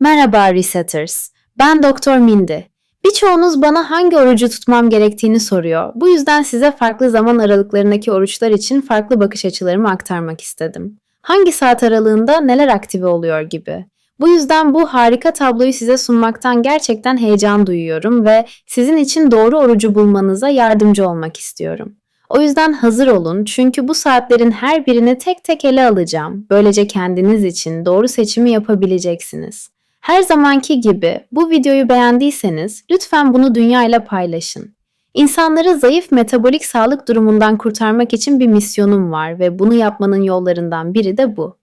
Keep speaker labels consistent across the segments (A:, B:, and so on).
A: Merhaba Resetters. Ben Doktor Mindi. Birçoğunuz bana hangi orucu tutmam gerektiğini soruyor. Bu yüzden size farklı zaman aralıklarındaki oruçlar için farklı bakış açılarımı aktarmak istedim. Hangi saat aralığında neler aktive oluyor gibi. Bu yüzden bu harika tabloyu size sunmaktan gerçekten heyecan duyuyorum ve sizin için doğru orucu bulmanıza yardımcı olmak istiyorum. O yüzden hazır olun çünkü bu saatlerin her birini tek tek ele alacağım. Böylece kendiniz için doğru seçimi yapabileceksiniz. Her zamanki gibi bu videoyu beğendiyseniz lütfen bunu dünya ile paylaşın. İnsanları zayıf metabolik sağlık durumundan kurtarmak için bir misyonum var ve bunu yapmanın yollarından biri de bu.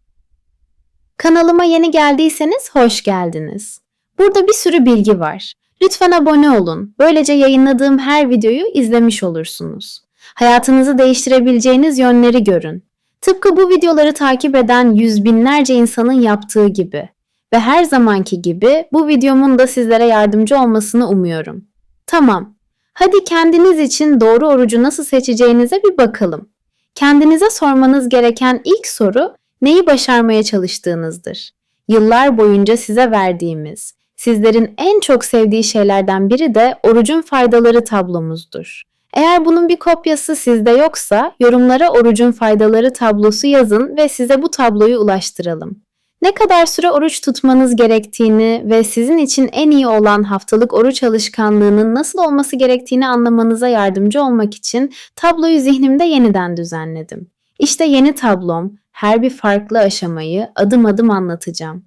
A: Kanalıma yeni geldiyseniz hoş geldiniz. Burada bir sürü bilgi var. Lütfen abone olun. Böylece yayınladığım her videoyu izlemiş olursunuz. Hayatınızı değiştirebileceğiniz yönleri görün. Tıpkı bu videoları takip eden yüz binlerce insanın yaptığı gibi. Ve her zamanki gibi bu videomun da sizlere yardımcı olmasını umuyorum. Tamam. Hadi kendiniz için doğru orucu nasıl seçeceğinize bir bakalım. Kendinize sormanız gereken ilk soru neyi başarmaya çalıştığınızdır. Yıllar boyunca size verdiğimiz, sizlerin en çok sevdiği şeylerden biri de orucun faydaları tablomuzdur. Eğer bunun bir kopyası sizde yoksa yorumlara orucun faydaları tablosu yazın ve size bu tabloyu ulaştıralım. Ne kadar süre oruç tutmanız gerektiğini ve sizin için en iyi olan haftalık oruç alışkanlığının nasıl olması gerektiğini anlamanıza yardımcı olmak için tabloyu zihnimde yeniden düzenledim. İşte yeni tablom, her bir farklı aşamayı adım adım anlatacağım.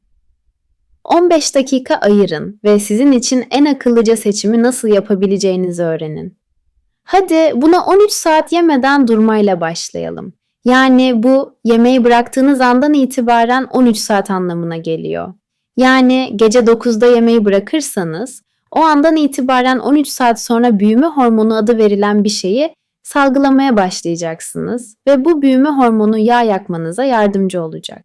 A: 15 dakika ayırın ve sizin için en akıllıca seçimi nasıl yapabileceğinizi öğrenin. Hadi buna 13 saat yemeden durmayla başlayalım. Yani bu yemeği bıraktığınız andan itibaren 13 saat anlamına geliyor. Yani gece 9'da yemeği bırakırsanız o andan itibaren 13 saat sonra büyüme hormonu adı verilen bir şeyi salgılamaya başlayacaksınız ve bu büyüme hormonu yağ yakmanıza yardımcı olacak.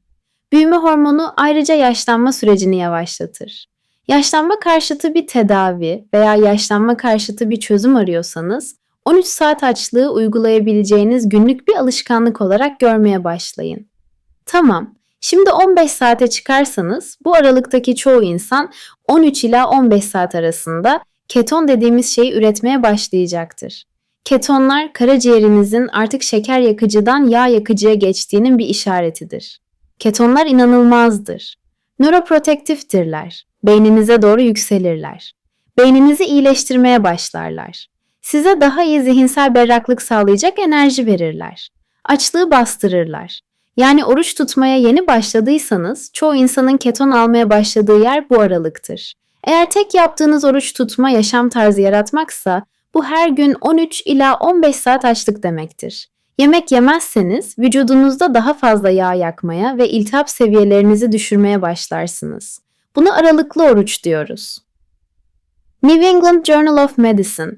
A: Büyüme hormonu ayrıca yaşlanma sürecini yavaşlatır. Yaşlanma karşıtı bir tedavi veya yaşlanma karşıtı bir çözüm arıyorsanız 13 saat açlığı uygulayabileceğiniz günlük bir alışkanlık olarak görmeye başlayın. Tamam, şimdi 15 saate çıkarsanız bu aralıktaki çoğu insan 13 ila 15 saat arasında keton dediğimiz şeyi üretmeye başlayacaktır. Ketonlar karaciğerinizin artık şeker yakıcıdan yağ yakıcıya geçtiğinin bir işaretidir. Ketonlar inanılmazdır. Nöroprotektiftirler. Beyninize doğru yükselirler. Beyninizi iyileştirmeye başlarlar. Size daha iyi zihinsel berraklık sağlayacak enerji verirler. Açlığı bastırırlar. Yani oruç tutmaya yeni başladıysanız çoğu insanın keton almaya başladığı yer bu aralıktır. Eğer tek yaptığınız oruç tutma yaşam tarzı yaratmaksa bu her gün 13 ila 15 saat açlık demektir. Yemek yemezseniz vücudunuzda daha fazla yağ yakmaya ve iltihap seviyelerinizi düşürmeye başlarsınız. Buna aralıklı oruç diyoruz. New England Journal of Medicine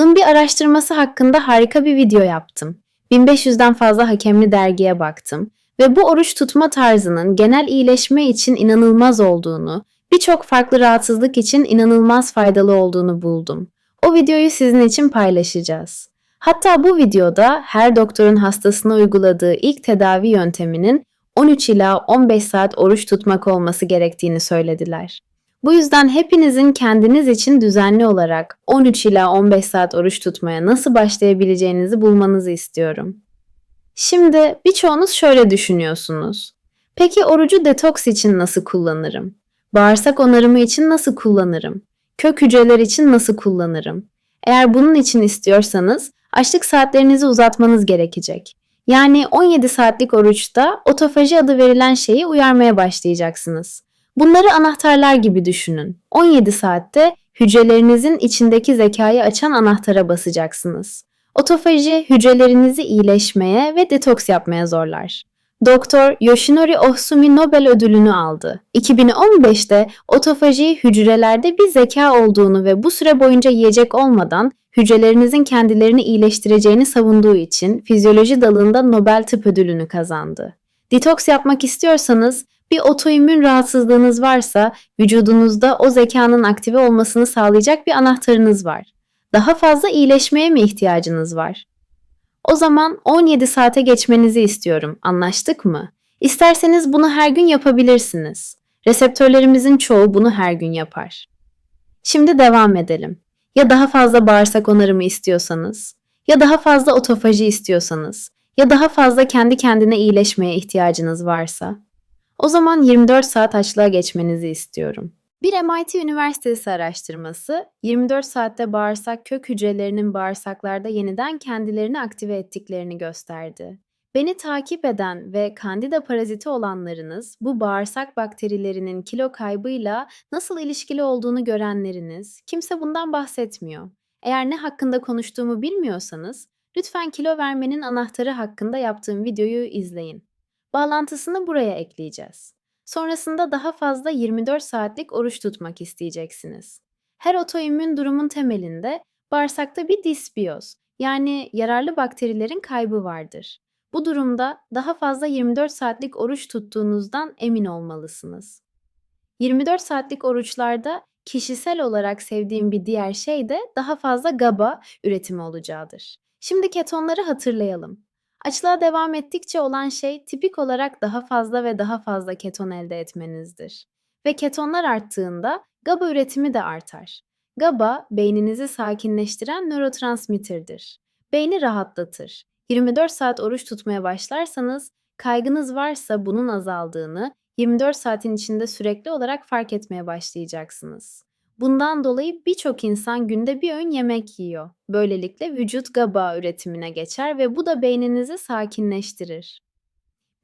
A: INBI araştırması hakkında harika bir video yaptım. 1500'den fazla hakemli dergiye baktım ve bu oruç tutma tarzının genel iyileşme için inanılmaz olduğunu, birçok farklı rahatsızlık için inanılmaz faydalı olduğunu buldum. O videoyu sizin için paylaşacağız. Hatta bu videoda her doktorun hastasına uyguladığı ilk tedavi yönteminin 13 ila 15 saat oruç tutmak olması gerektiğini söylediler. Bu yüzden hepinizin kendiniz için düzenli olarak 13 ila 15 saat oruç tutmaya nasıl başlayabileceğinizi bulmanızı istiyorum. Şimdi birçoğunuz şöyle düşünüyorsunuz. Peki orucu detoks için nasıl kullanırım? Bağırsak onarımı için nasıl kullanırım? Kök hücreler için nasıl kullanırım? Eğer bunun için istiyorsanız açlık saatlerinizi uzatmanız gerekecek. Yani 17 saatlik oruçta otofaji adı verilen şeyi uyarmaya başlayacaksınız. Bunları anahtarlar gibi düşünün. 17 saatte hücrelerinizin içindeki zekayı açan anahtara basacaksınız. Otofaji hücrelerinizi iyileşmeye ve detoks yapmaya zorlar. Doktor Yoshinori Ohsumi Nobel ödülünü aldı. 2015'te otofaji hücrelerde bir zeka olduğunu ve bu süre boyunca yiyecek olmadan hücrelerinizin kendilerini iyileştireceğini savunduğu için fizyoloji dalında Nobel Tıp Ödülünü kazandı. Detoks yapmak istiyorsanız bir otoimmün rahatsızlığınız varsa vücudunuzda o zekanın aktive olmasını sağlayacak bir anahtarınız var. Daha fazla iyileşmeye mi ihtiyacınız var? O zaman 17 saate geçmenizi istiyorum. Anlaştık mı? İsterseniz bunu her gün yapabilirsiniz. Reseptörlerimizin çoğu bunu her gün yapar. Şimdi devam edelim. Ya daha fazla bağırsak onarımı istiyorsanız, ya daha fazla otofaji istiyorsanız, ya daha fazla kendi kendine iyileşmeye ihtiyacınız varsa, o zaman 24 saat açlığa geçmenizi istiyorum. Bir MIT Üniversitesi araştırması, 24 saatte bağırsak kök hücrelerinin bağırsaklarda yeniden kendilerini aktive ettiklerini gösterdi. Beni takip eden ve kandida paraziti olanlarınız, bu bağırsak bakterilerinin kilo kaybıyla nasıl ilişkili olduğunu görenleriniz, kimse bundan bahsetmiyor. Eğer ne hakkında konuştuğumu bilmiyorsanız, lütfen kilo vermenin anahtarı hakkında yaptığım videoyu izleyin. Bağlantısını buraya ekleyeceğiz. Sonrasında daha fazla 24 saatlik oruç tutmak isteyeceksiniz. Her otoimmün durumun temelinde bağırsakta bir disbiyoz yani yararlı bakterilerin kaybı vardır. Bu durumda daha fazla 24 saatlik oruç tuttuğunuzdan emin olmalısınız. 24 saatlik oruçlarda kişisel olarak sevdiğim bir diğer şey de daha fazla GABA üretimi olacağıdır. Şimdi ketonları hatırlayalım. Açlığa devam ettikçe olan şey tipik olarak daha fazla ve daha fazla keton elde etmenizdir. Ve ketonlar arttığında GABA üretimi de artar. GABA beyninizi sakinleştiren nörotransmitterdir. Beyni rahatlatır. 24 saat oruç tutmaya başlarsanız kaygınız varsa bunun azaldığını 24 saatin içinde sürekli olarak fark etmeye başlayacaksınız. Bundan dolayı birçok insan günde bir öğün yemek yiyor. Böylelikle vücut GABA üretimine geçer ve bu da beyninizi sakinleştirir.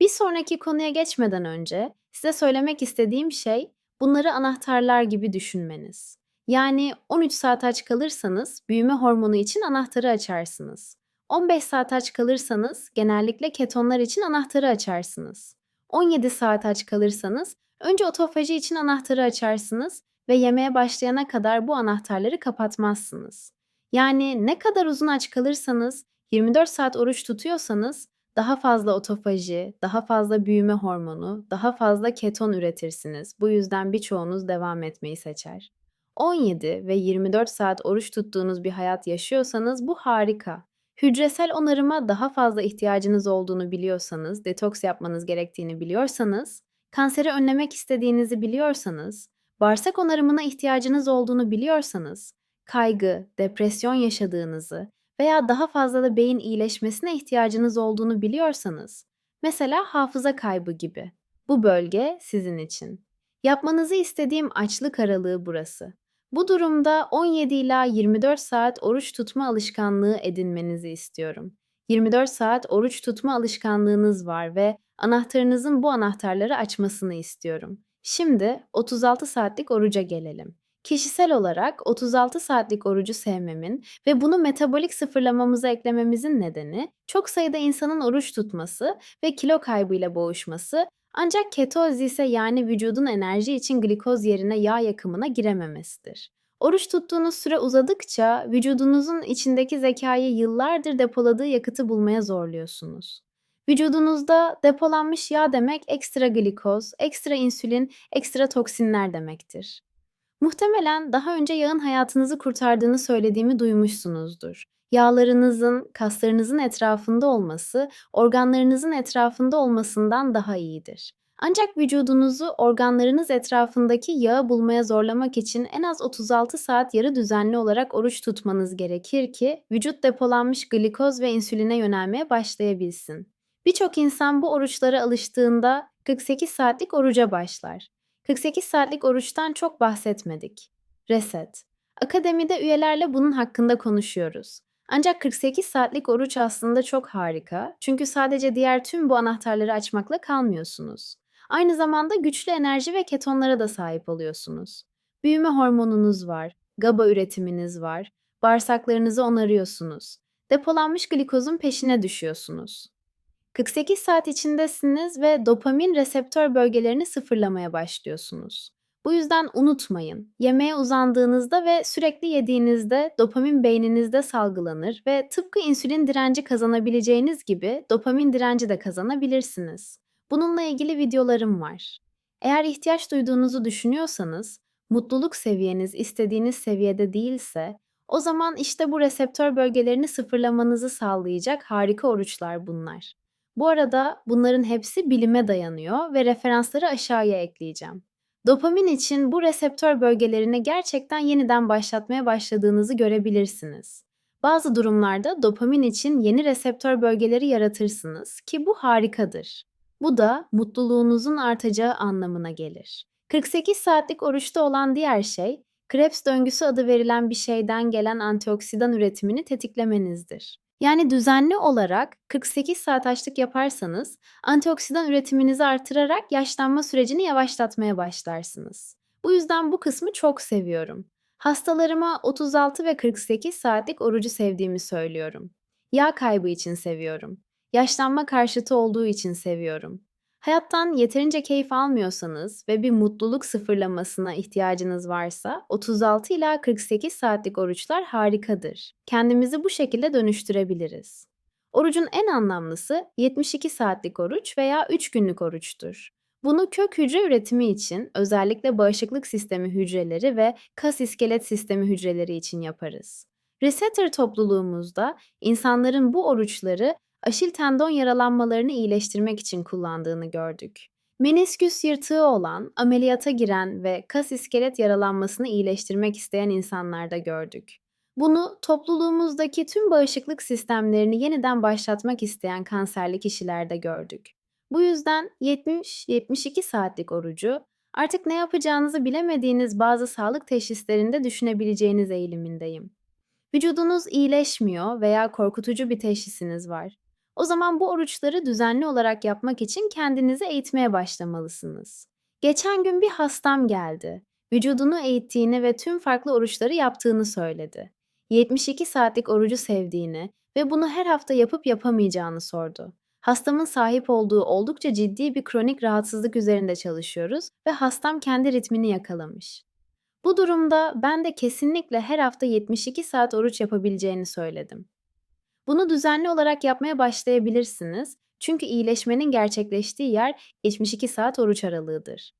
A: Bir sonraki konuya geçmeden önce size söylemek istediğim şey bunları anahtarlar gibi düşünmeniz. Yani 13 saat aç kalırsanız büyüme hormonu için anahtarı açarsınız. 15 saat aç kalırsanız genellikle ketonlar için anahtarı açarsınız. 17 saat aç kalırsanız önce otofaji için anahtarı açarsınız ve yemeye başlayana kadar bu anahtarları kapatmazsınız. Yani ne kadar uzun aç kalırsanız, 24 saat oruç tutuyorsanız daha fazla otofaji, daha fazla büyüme hormonu, daha fazla keton üretirsiniz. Bu yüzden birçoğunuz devam etmeyi seçer. 17 ve 24 saat oruç tuttuğunuz bir hayat yaşıyorsanız bu harika. Hücresel onarıma daha fazla ihtiyacınız olduğunu biliyorsanız, detoks yapmanız gerektiğini biliyorsanız, kanseri önlemek istediğinizi biliyorsanız, bağırsak onarımına ihtiyacınız olduğunu biliyorsanız, kaygı, depresyon yaşadığınızı veya daha fazla da beyin iyileşmesine ihtiyacınız olduğunu biliyorsanız, mesela hafıza kaybı gibi. Bu bölge sizin için. Yapmanızı istediğim açlık aralığı burası. Bu durumda 17 ila 24 saat oruç tutma alışkanlığı edinmenizi istiyorum. 24 saat oruç tutma alışkanlığınız var ve anahtarınızın bu anahtarları açmasını istiyorum. Şimdi 36 saatlik oruca gelelim. Kişisel olarak 36 saatlik orucu sevmemin ve bunu metabolik sıfırlamamıza eklememizin nedeni çok sayıda insanın oruç tutması ve kilo kaybıyla boğuşması ancak ketoz ise yani vücudun enerji için glikoz yerine yağ yakımına girememesidir. Oruç tuttuğunuz süre uzadıkça vücudunuzun içindeki zekayı yıllardır depoladığı yakıtı bulmaya zorluyorsunuz. Vücudunuzda depolanmış yağ demek ekstra glikoz, ekstra insülin, ekstra toksinler demektir. Muhtemelen daha önce yağın hayatınızı kurtardığını söylediğimi duymuşsunuzdur. Yağlarınızın, kaslarınızın etrafında olması, organlarınızın etrafında olmasından daha iyidir. Ancak vücudunuzu organlarınız etrafındaki yağı bulmaya zorlamak için en az 36 saat yarı düzenli olarak oruç tutmanız gerekir ki vücut depolanmış glikoz ve insüline yönelmeye başlayabilsin. Birçok insan bu oruçlara alıştığında 48 saatlik oruca başlar. 48 saatlik oruçtan çok bahsetmedik. Reset. Akademide üyelerle bunun hakkında konuşuyoruz. Ancak 48 saatlik oruç aslında çok harika. Çünkü sadece diğer tüm bu anahtarları açmakla kalmıyorsunuz. Aynı zamanda güçlü enerji ve ketonlara da sahip oluyorsunuz. Büyüme hormonunuz var, GABA üretiminiz var, bağırsaklarınızı onarıyorsunuz. Depolanmış glikozun peşine düşüyorsunuz. 48 saat içindesiniz ve dopamin reseptör bölgelerini sıfırlamaya başlıyorsunuz. Bu yüzden unutmayın. Yemeğe uzandığınızda ve sürekli yediğinizde dopamin beyninizde salgılanır ve tıpkı insülin direnci kazanabileceğiniz gibi dopamin direnci de kazanabilirsiniz. Bununla ilgili videolarım var. Eğer ihtiyaç duyduğunuzu düşünüyorsanız, mutluluk seviyeniz istediğiniz seviyede değilse, o zaman işte bu reseptör bölgelerini sıfırlamanızı sağlayacak harika oruçlar bunlar. Bu arada bunların hepsi bilime dayanıyor ve referansları aşağıya ekleyeceğim. Dopamin için bu reseptör bölgelerini gerçekten yeniden başlatmaya başladığınızı görebilirsiniz. Bazı durumlarda dopamin için yeni reseptör bölgeleri yaratırsınız ki bu harikadır. Bu da mutluluğunuzun artacağı anlamına gelir. 48 saatlik oruçta olan diğer şey, Krebs döngüsü adı verilen bir şeyden gelen antioksidan üretimini tetiklemenizdir. Yani düzenli olarak 48 saat açlık yaparsanız antioksidan üretiminizi artırarak yaşlanma sürecini yavaşlatmaya başlarsınız. Bu yüzden bu kısmı çok seviyorum. Hastalarıma 36 ve 48 saatlik orucu sevdiğimi söylüyorum. Yağ kaybı için seviyorum. Yaşlanma karşıtı olduğu için seviyorum. Hayattan yeterince keyif almıyorsanız ve bir mutluluk sıfırlamasına ihtiyacınız varsa 36 ila 48 saatlik oruçlar harikadır. Kendimizi bu şekilde dönüştürebiliriz. Orucun en anlamlısı 72 saatlik oruç veya 3 günlük oruçtur. Bunu kök hücre üretimi için özellikle bağışıklık sistemi hücreleri ve kas iskelet sistemi hücreleri için yaparız. Resetter topluluğumuzda insanların bu oruçları aşil tendon yaralanmalarını iyileştirmek için kullandığını gördük. Menisküs yırtığı olan, ameliyata giren ve kas iskelet yaralanmasını iyileştirmek isteyen insanlarda gördük. Bunu topluluğumuzdaki tüm bağışıklık sistemlerini yeniden başlatmak isteyen kanserli kişilerde gördük. Bu yüzden 70-72 saatlik orucu artık ne yapacağınızı bilemediğiniz bazı sağlık teşhislerinde düşünebileceğiniz eğilimindeyim. Vücudunuz iyileşmiyor veya korkutucu bir teşhisiniz var. O zaman bu oruçları düzenli olarak yapmak için kendinizi eğitmeye başlamalısınız. Geçen gün bir hastam geldi. Vücudunu eğittiğini ve tüm farklı oruçları yaptığını söyledi. 72 saatlik orucu sevdiğini ve bunu her hafta yapıp yapamayacağını sordu. Hastamın sahip olduğu oldukça ciddi bir kronik rahatsızlık üzerinde çalışıyoruz ve hastam kendi ritmini yakalamış. Bu durumda ben de kesinlikle her hafta 72 saat oruç yapabileceğini söyledim. Bunu düzenli olarak yapmaya başlayabilirsiniz çünkü iyileşmenin gerçekleştiği yer 72 saat oruç aralığıdır.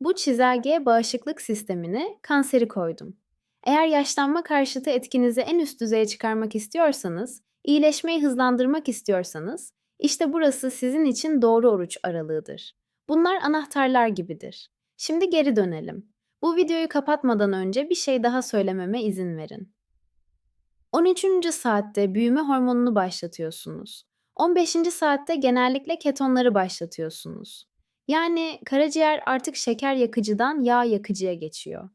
A: Bu çizelgeye bağışıklık sistemini, kanseri koydum. Eğer yaşlanma karşıtı etkinizi en üst düzeye çıkarmak istiyorsanız, iyileşmeyi hızlandırmak istiyorsanız, işte burası sizin için doğru oruç aralığıdır. Bunlar anahtarlar gibidir. Şimdi geri dönelim. Bu videoyu kapatmadan önce bir şey daha söylememe izin verin. 13. saatte büyüme hormonunu başlatıyorsunuz. 15. saatte genellikle ketonları başlatıyorsunuz. Yani karaciğer artık şeker yakıcıdan yağ yakıcıya geçiyor.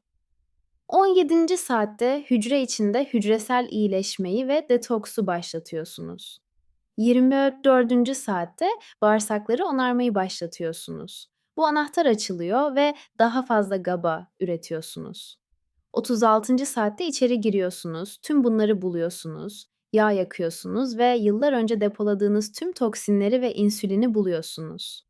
A: 17. saatte hücre içinde hücresel iyileşmeyi ve detoksu başlatıyorsunuz. 24. saatte bağırsakları onarmayı başlatıyorsunuz. Bu anahtar açılıyor ve daha fazla GABA üretiyorsunuz. 36. saatte içeri giriyorsunuz, tüm bunları buluyorsunuz, yağ yakıyorsunuz ve yıllar önce depoladığınız tüm toksinleri ve insülini buluyorsunuz.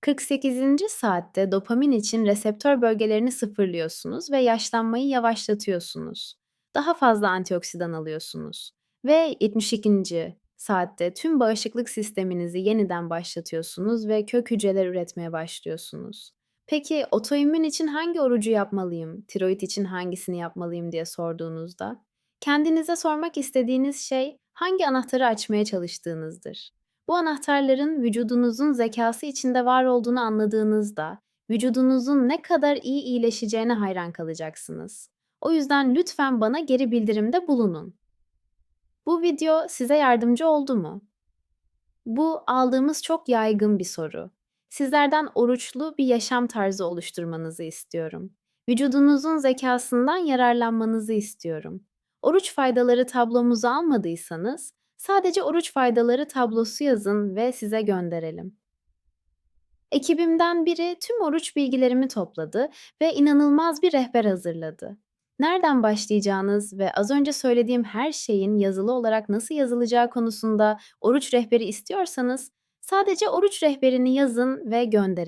A: 48. saatte dopamin için reseptör bölgelerini sıfırlıyorsunuz ve yaşlanmayı yavaşlatıyorsunuz. Daha fazla antioksidan alıyorsunuz. Ve 72. saatte tüm bağışıklık sisteminizi yeniden başlatıyorsunuz ve kök hücreler üretmeye başlıyorsunuz. Peki otoimmün için hangi orucu yapmalıyım, tiroid için hangisini yapmalıyım diye sorduğunuzda, kendinize sormak istediğiniz şey hangi anahtarı açmaya çalıştığınızdır. Bu anahtarların vücudunuzun zekası içinde var olduğunu anladığınızda, vücudunuzun ne kadar iyi iyileşeceğine hayran kalacaksınız. O yüzden lütfen bana geri bildirimde bulunun. Bu video size yardımcı oldu mu? Bu aldığımız çok yaygın bir soru. Sizlerden oruçlu bir yaşam tarzı oluşturmanızı istiyorum. Vücudunuzun zekasından yararlanmanızı istiyorum. Oruç faydaları tablomuzu almadıysanız sadece oruç faydaları tablosu yazın ve size gönderelim. Ekibimden biri tüm oruç bilgilerimi topladı ve inanılmaz bir rehber hazırladı. Nereden başlayacağınız ve az önce söylediğim her şeyin yazılı olarak nasıl yazılacağı konusunda oruç rehberi istiyorsanız sadece oruç rehberini yazın ve gönderin.